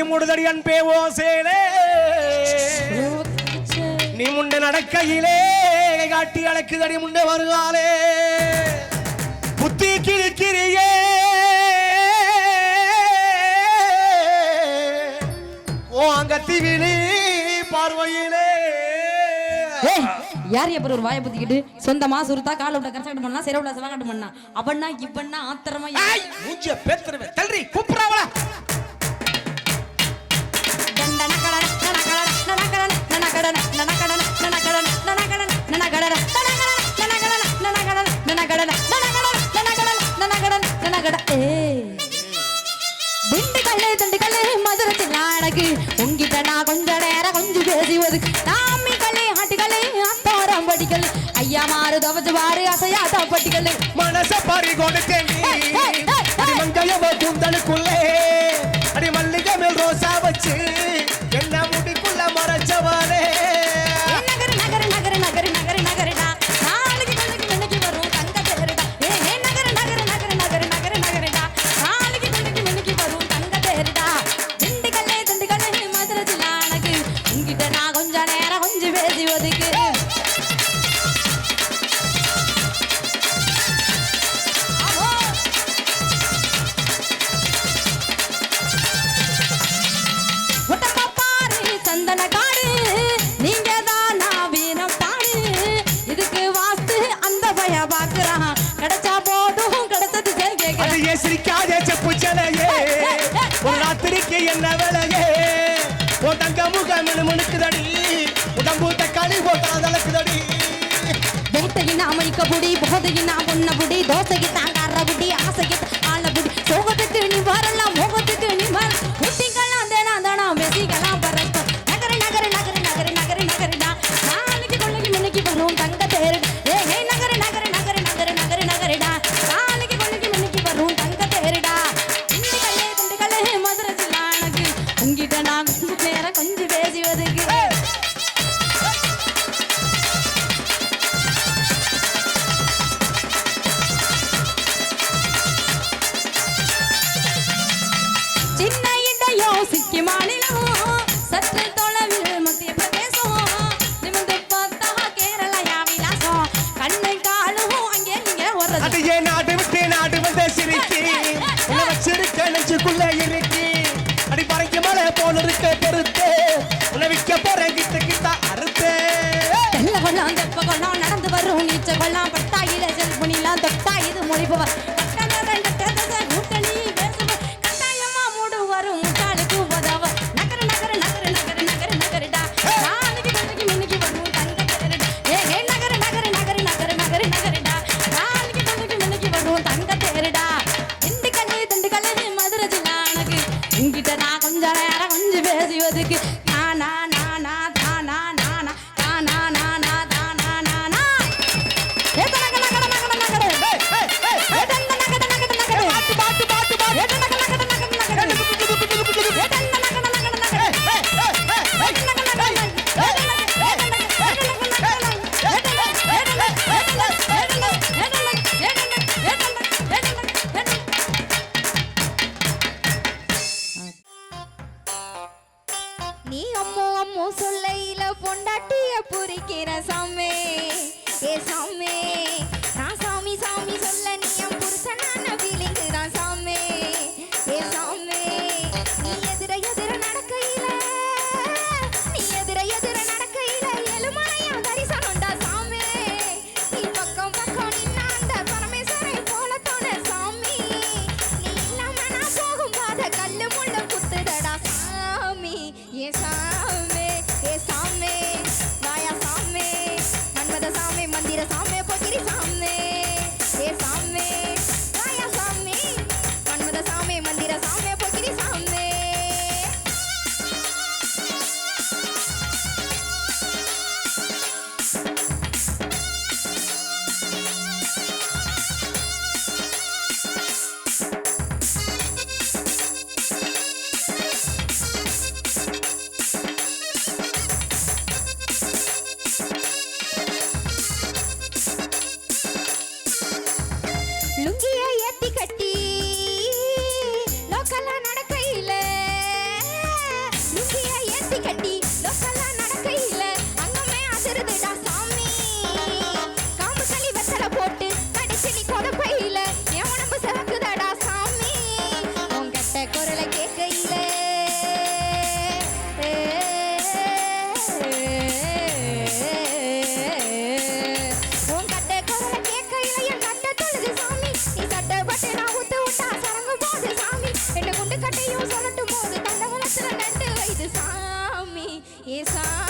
செய்யும் உடுதடி அன்பேவோ சேலே நீ முண்ட நடக்கையிலே காட்டி அடக்குதடி முண்ட வருகாலே. புத்தி கிழிக்கிறியே ஓ அங்க விழி பார்வையிலே. யார் எப்போ ஒரு வாயை பத்திக்கிட்டு? சொந்தமா சுருத்தா கால விட கரெக்ட் பண்ணா சிறவுல சிவகாட்டு பண்ணா. அவன்னா இப்பன்னா ஆத்திரமா மூஞ்சிய பேத்துருவேன். தள்ளி கூப்பிடாவளா கல்லு தண்டு கல்லு மதுரத்து நாடகு உங்கிட்ட நான் கொஞ்ச நேரம் கொஞ்சம் பேசி ஒதுக்கு தாமி கல்லு ஆட்டுக்கல்லு அத்தோரம் படிக்கல் ஐயா மாறு துவச்சு பாரு அசையாத்தா பட்டிக்கல். மனச பறி கொடுக்க ಗೋಡಿ ಬೇಟೆಗಿನ ಅಮಲಿಕ ಬುಡಿ ಬೋಧಗಿನ ಮುನ್ನ ಬುಡಿ ದೋಸೆಗೆ ತಾಂಗಾರ ಬುಡಿ ಆಸೆಗೆ ಆಳ ಬುಡಿ ಸೋಗದಿತ್ತು ನೀ ಬರಲ್ಲ ಹೋಗದಿತ್ತು ನೀ ಬರ ಹುಟ್ಟಿಗಳ ದೇನ ದಣ ಮೆಸಿಗೆಲ್ಲ ಬರತ್ತ ನಗರ ನಗರ ನಗರ ನಗರ ನಗರ ನಗರ சற்று தொலைவில் மத்திய பிரதேசம். நிமிந்து பார்த்தா கேரளா விலாசம் கண்ணு காலும் அங்கே இங்கே ஒரு அது ஏன் நாடு விட்டு நாடு வந்த சிரிக்கி? சிறுக்க நெஞ்சுக்குள்ள இருக்கு அடி பறைக்கு மேலே போன இருக்க பெரு உங்ககிட்ட நான் கொஞ்சம் நேரம் கொஞ்சம் பேசுவதுக்கு பாட்டையும் சொல்லட்டும் போது தண்டவனத்துல நட்டு வைத்து சாமி. ஏ சாமி.